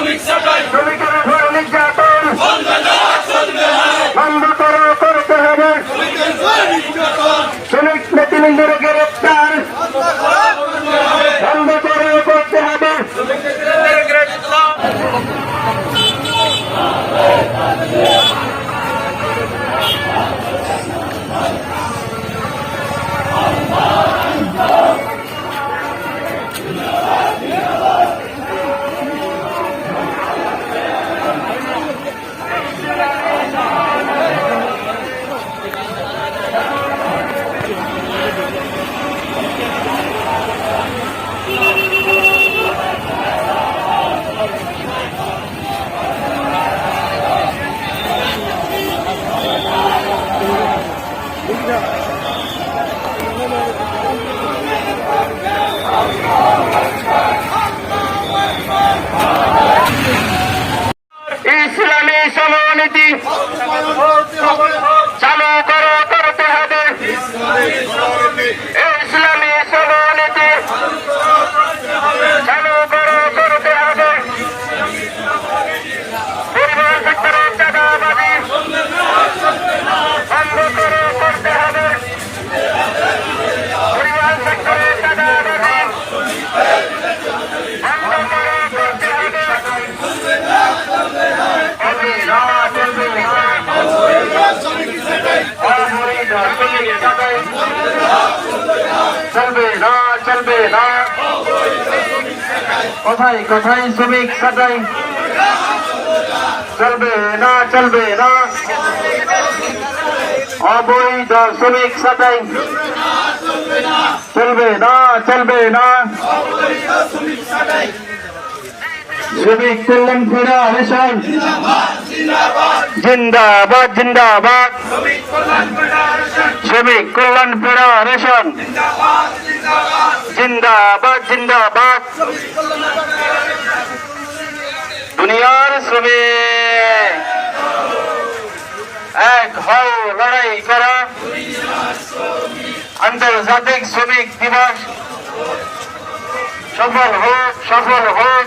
শ্রমিক ছাঁটাই শ্রমিকের উপর নির্যাতন। চলবে না চলবে না বন্ধ করো করতে হবে। শ্রমিকের উপর নির্যাতন। শ্রমিক নেতৃবৃন্দের ইসলামী সমনীতি চলবে না চলবে না। কোথায় কোথায় শ্রমিক সাটাই চলবে না চলবে না। অবৈধ শ্রমিক সাটাই চলবে না চলবে না। শ্রমিক কল্যাণ ফেডারেশন জিন্দাবাদ জিন্দাবাদ। শ্রমিক কল্যাণ ফেডারেশন। জিন্দাবাদ জিন্দাবাদ। দুনিয়ার শ্রমিক। এক হও, লড়াই করা। আন্তর্জাতিক শ্রমিক দিবস। সফল হোক সফল হোক।